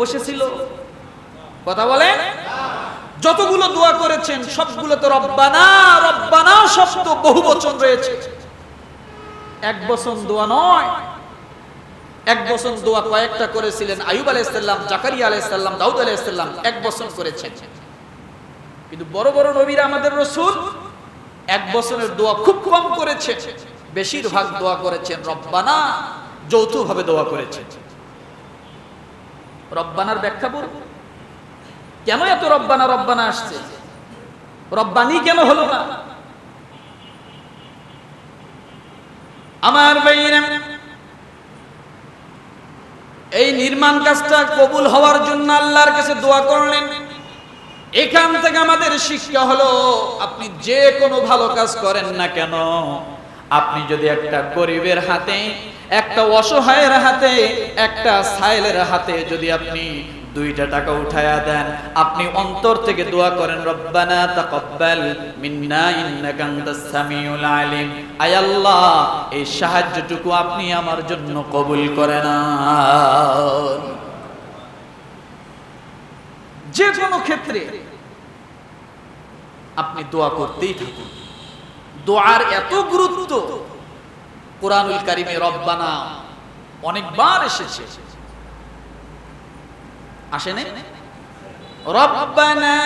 বসেছিল? কথা বলেন? যতগুলো দোয়া করেছেন সবগুলো তো রব্বানা রব্বানা শব্দ বহু বচন রয়েছে। এক বচন দোয়া নয়, এক বছর দোয়া কয়েকটা করেছিলেন। আয়ুব আলাইসাল্লাম জাকারিয়া আলাইসাল্লাম দাউদ আলাইসাল্লাম এক বছর করেছেন। কিন্তু বড় বড় নবীরা আমাদের রসুল এক বছরের দোয়া খুব কম করেছে বেশিরভাগ দোয়া করেছেন রব্বানা, যৌথভাবে দোয়া করেছেন। রব্বানার ব্যাখ্যা বলব? কেন এত রব্বানা রব্বানা আসছে? রব্বানি কেন হলো না? আমার বাইরা এই নির্মাণ কাজটা কবুল হওয়ার জন্য আল্লাহর কাছে দোয়া করলেন। এখান থেকে আমাদের শিক্ষা হলো, আপনি যে কোনো ভালো কাজ করেন না কেন আপনি যদি একটা গরিবের হাতে, একটা অসহায়ের হাতে, একটা সাইলের হাতে যদি আপনি দুইটা টাকা উঠায়া দেন, আপনি অন্তর থেকে দোয়া করেন, রব্বানা তাকাব্বাল মিন্না ইন্নাকা আনতাস সামিউল আলিম। আয় আল্লাহ, এই সাহায্যটুকু আপনি আমার জন্য কবুল করেন যে কোনো ক্ষেত্রে আপনি দোয়া করতেই থাকুন। দোয়ার এত গুরুত্ব। কোরআনুল কারিমে রব্বানা অনেকবার এসেছে। আসেনি রব্বানা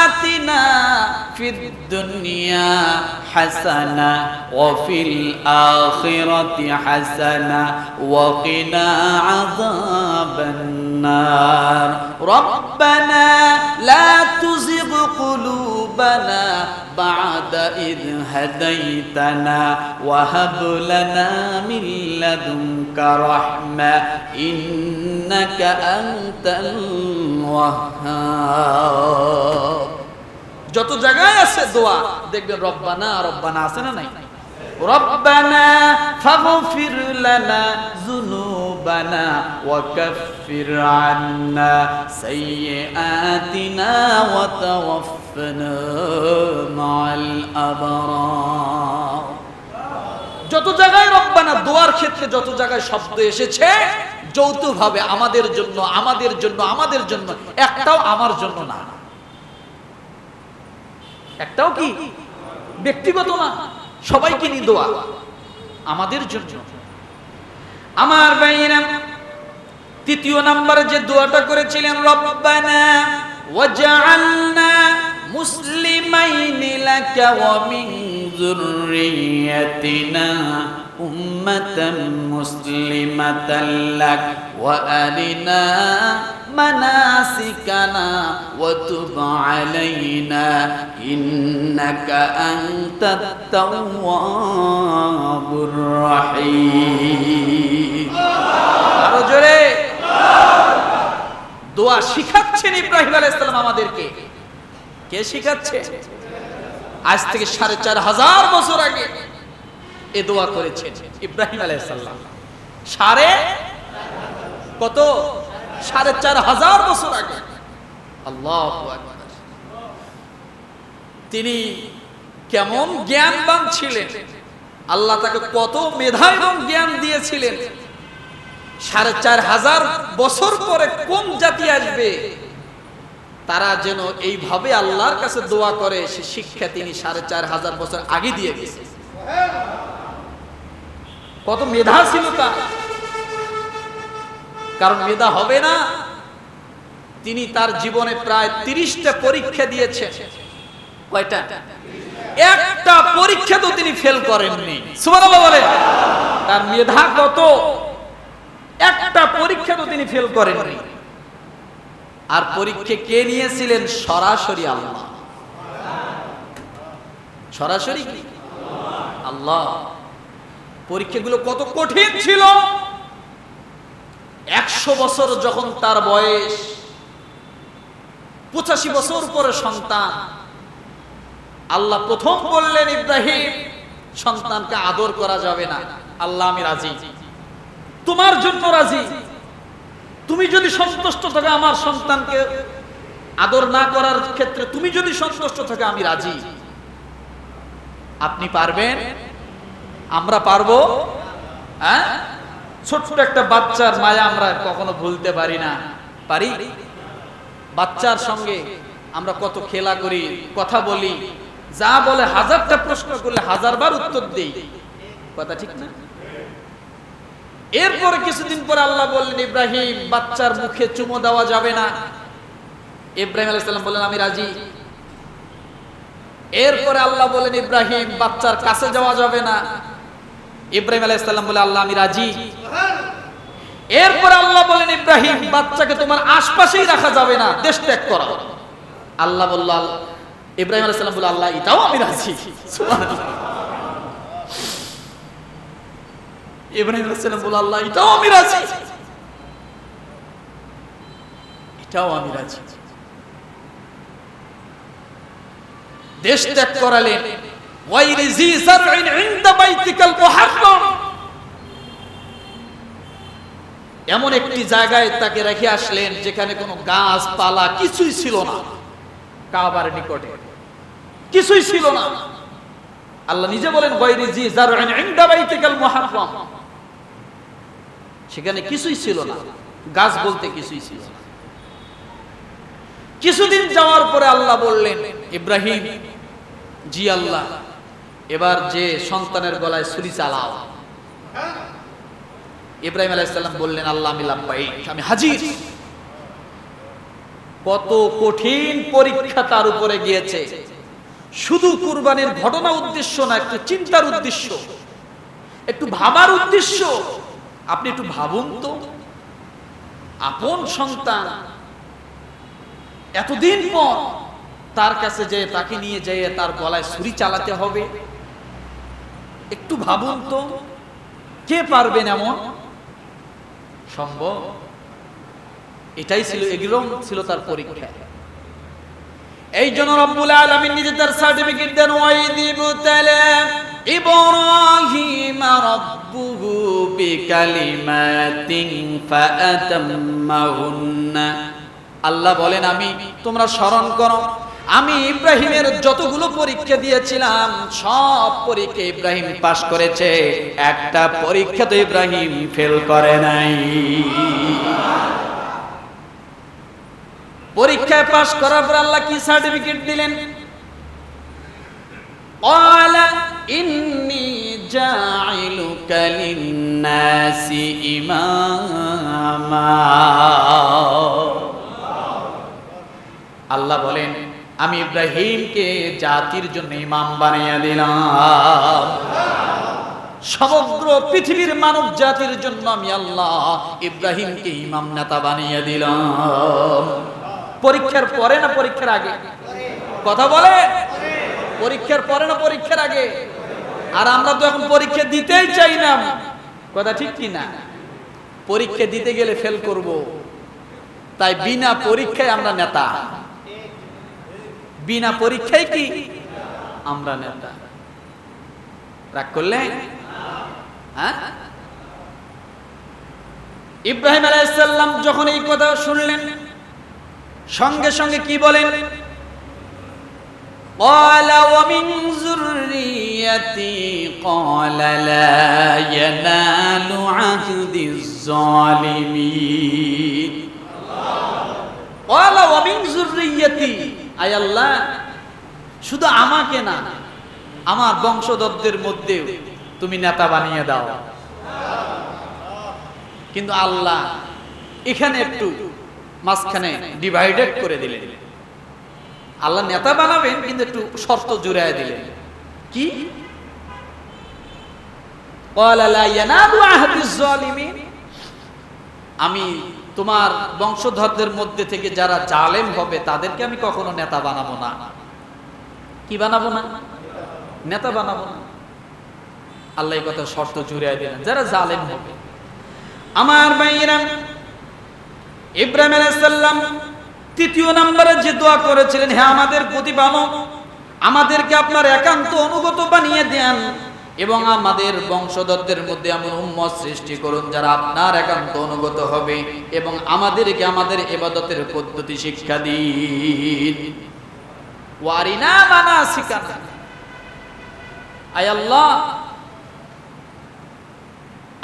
আতিনা ফিদ দুনিয়া হাসানা ওয়া ফিল আখিরাতি হাসানা ওয়া কিনা আযাবান নার রব্বানা লা তুযিগ قلوبنا بعد إذ هديتنا وهب لنا من لدنك رحمة إنك أنت الوهاب যত জায়গায় আছে দোয়া দেখবেন রব্বানা রব্বানা আছে না নাই ربنا فاغفر لنا ذنوبنا وكفر عنا سيئاتنا وتوفنا مع الأبرار যত জায়গায় রব্বানা দোয়ার ক্ষেত্রে যত জায়গায় শব্দ এসেছে যৌথভাবে আমাদের জন্য আমাদের জন্য আমাদের জন্য একটাও আমার জন্য না একটাও কি ব্যক্তিগত না সবাইকে নিয়ে দোয়া আমাদের জন্য আমার বাইরা তৃতীয় নাম্বারে যে দোয়াটা করেছিলেন রব্বানা ওয়াজআলনা মুসলিমাইনি লাকা ওয়া মিন যুররিয়াতিনা উম্মাতান মুসলিমাতান লাক ওয়া আরিনা مناسكنا وتب علينا إنك أنت التواب الرحيم জোরে। দোয়া শিখাচ্ছেন ইব্রাহিম আমাদেরকে। কে শিখাচ্ছে? আজ থেকে সাড়ে চার হাজার বছর আগে এ দোয়া করেছেন ইব্রাহিম সাড়ে কত? সাড়ে চার হাজার বছর আগে। আল্লাহ তিনি কেমন জ্ঞানবান ছিলেন। আল্লাহ তাকে কত মেধা এবং জ্ঞান দিয়েছিলেন। সাড়ে চার হাজার বছর পরে কোন জাতি আসবে? তারা যেন এইভাবে আল্লাহর কাছে দোয়া করে, সে শিক্ষা তিনি সাড়ে চার হাজার বছর আগে দিয়ে গেছে। কত মেধা ছিল তার। কারণ মেধা হবে না। তিনি তার জীবনে প্রায় তিরিশটা পরীক্ষা দিয়েছেন। কয়টা? একটা পরীক্ষা তো তিনি ফেল করেননি। সুবহানাল্লাহ বলে, তার মেধা কত? একটা পরীক্ষা তো তিনি ফেল করেননি। আর পরীক্ষা কে নিয়েছিলেন? সরাসরি আল্লাহ। সরাসরি কি? আল্লাহ। পরীক্ষাগুলো কত কঠিন ছিল। একশো বছর যখন তার বয়স, পঁচাশি বছর পরে সন্তান। আল্লাহ প্রথম বললেন, ইব্রাহিম, সন্তানকে আদর করা যাবে না। আল্লাহ আমি রাজি। তোমার জন্য রাজি। তুমি যদি সন্তুষ্ট থাকে, আমার সন্তানকে আদর না করার ক্ষেত্রে তুমি যদি সন্তুষ্ট থাকে, আমি রাজি। আপনি পারবেন? আমরা পারব? হ্যাঁ? ছোট্ট একটা বাচ্চার মায়া আমরা কখনো ভুলতে পারি না। পারি? বাচ্চার সঙ্গে আমরা কত খেলা করি, কথা বলি। যা বলে হাজারটা প্রশ্ন করলে হাজারবার উত্তর দেই। কথা ঠিক না? এরপরে কিছুদিন পরে আল্লাহ বললেন, ইব্রাহিম, বাচ্চার মুখে চুমো দেওয়া যাবে না। ইব্রাহিম আলাইসাল্লাম বললেন, আমি রাজি। এরপরে আল্লাহ বলেন ইব্রাহিম, বাচ্চার কাছে যাওয়া যাবে না। ইব্রাহিম আলাইসাল্লাম বলে আল্লাহ, আমি রাজি। এরপরে আল্লাহ বলেন ইব্রাহিম, বাচ্চাকে তোমার আশপাশেই রাখা যাবে না, দেশ ত্যাগ করা। আল্লাহ বলল ইব্রাহিম আলাইসাল্লাম বলে আল্লাহ, এটাও আমি রাজি। ইব্রাহিম আল্লাহ, এটাও আমি রাজি। এটাও আমি রাজি। দেশ ত্যাগ করালেন জি ইনদা বাইতিকাল মুহাররম। এমন একটি জায়গায় তাকে রেখে আসলেন, যেখানে কোনো গাছ পালা কিছুই ছিল না, কাবার নিকটে। কিছুই ছিল না। আল্লাহ নিজে বলেন ওয়াইরি জি জারইন ইনদা বাইতিকাল মুহাররম। সেখানে কিছুই ছিল না। গাছ বলতে কিছুই ছিল কিছুদিন যাওয়ার পরে আল্লাহ বললেন, ইব্রাহিম, জি আল্লাহ, এবার যে সন্তানের গলায় ছুরি চালাও। ইব্রাহিম আলাইসাল্লাম বললেন, আল্লাহ, আমি লাভবাহিক আমি হাজির। কত কঠিন পরীক্ষা তার উপরে গিয়েছে। শুধু কুরবানির ঘটনা উদ্দেশ্য না, একটু চিন্তার উদ্দেশ্য, একটু ভাবার উদ্দেশ্য। আপনি একটু ভাবুন তো। আপন সন্তান এতদিন পর তার কাছে যে তাকে নিয়ে যেয়ে তার গলায় ছুরি চালাতে হবে। একটু ভাবুন তো, কে পারবেন এমন? সম্ভব। এটাই ছিল এগুলো ছিল তার পরীক্ষা। এই জন্য রব্বুল আলামিন নিজে তার সার্টিফিকেট দেন ওয়াইদিবু তালা ইব্রাহিম রাব্বুহু বিকালিমাতিন ফাআতাম্মাহুন্না আল্লাহ বলেন আমি তোমরা স্মরণ করো আমি ইব্রাহিমের যতগুলো পরীক্ষা দিয়েছিলাম সব পরীক্ষা ইব্রাহিম পাশ করেছে একটা পরীক্ষা তো ইব্রাহিম ফেল করে নাই পরীক্ষায় পাশ করার পর আল্লাহ কি সার্টিফিকেট দিলেন قال إني جاعلك লিন্নাসি ইমামা আল্লাহ বলেন, আমি ইব্রাহিমকে জাতির জন্য ইমাম বানিয়ে দিলাম। সমগ্র পৃথিবীর মানব জাতির জন্য আমি আল্লাহ ইব্রাহিমকে ইমাম নেতা বানিয়ে দিলাম। পরীক্ষার পরে না পরীক্ষার আগে? কথা বলে পরীক্ষার পরে না পরীক্ষার আগে? আর আমরা তো এখন পরীক্ষা দিতেই চাই না। কথা ঠিক কি না? পরীক্ষা দিতে গেলে ফেল করব। তাই বিনা পরীক্ষায় আমরা নেতা। বিনা পরীক্ষায় কি? আমরা নেতা। রাগ করলে? হ্যাঁ? ইব্রাহিম আলাইসাল্লাম যখন এই কথা শুনলেন, সঙ্গে সঙ্গে কি বলেন? قال ومن ذريتي قال لا ينال عهد الظالمين قال ومن ذريتي আয় আল্লাহ শুধু আমাকে না আমার বংশধরদের মধ্যে তুমি নেতা বানিয়ে দাও কিন্তু আল্লাহ এখানে একটু মাঝখানে ডিভাইডেড করে দিলেন আল্লাহ নেতা বানাবেন, কিন্তু একটু শর্ত জুড়ায় দিলেন। কি? আমি তোমার বংশধরদের মধ্যে থেকে যারা জালেম হবে, তাদেরকে আমি কখনো নেতা বানাবো না। কি বানাবো না? নেতা বানাবো না। আল্লাহ কথা শর্ত জুড়ে দিলেন, যারা জালেম হবে। আমার ভাইয়েরা, ইব্রাহিম আলাইহিস তৃতীয় নম্বরে যে দোয়া করেছিলেন হ্যাঁ আমাদের প্রতিপালক, আমাদেরকে আপনার একান্ত অনুগত বানিয়ে দেন এবং আমাদের বংশধরদের মধ্যে এমন উম্মত সৃষ্টি করুন যারা আপনার একান্ত অনুগত হবে এবং আমাদেরকে আমাদের এবাদতের পদ্ধতি শিক্ষা দিন। ওয়ারিনা মানা আয় আল্লাহ,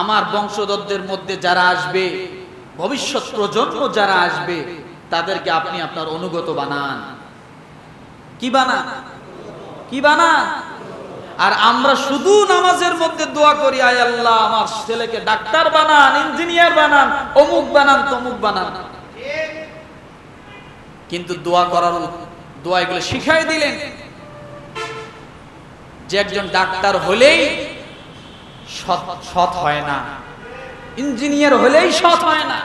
আমার বংশধরদের মধ্যে যারা আসবে, ভবিষ্যৎ প্রজন্ম যারা আসবে তাদেরকে আপনি আপনার অনুগত বানান। কি বানান? কি বানান? আর আমরা শুধু নামাজের মধ্যে দোয়া করি, আয় আল্লাহ, আমার ছেলেকে ডাক্তার বানান, ইঞ্জিনিয়ার বানান, অমুক বানান, তমুক বানান। কিন্তু দোয়া করার দোয়া এগুলো শিখাই দিলেন। যে একজন ডাক্তার হলেই সৎ সৎ হয় না। ইঞ্জিনিয়ার হলেই সৎ হয় না।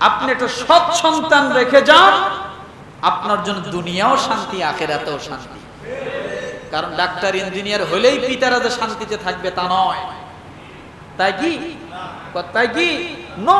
আপনি একটা সৎ সন্তান রেখে যান, আপনার জন্য দুনিয়াও শান্তি, আখেরাতেও শান্তি। কারণ ডাক্তার, ইঞ্জিনিয়ার হলেই পিতারা যে শান্তিতে থাকবে তা নয়। তাই কি? তাই কি? ন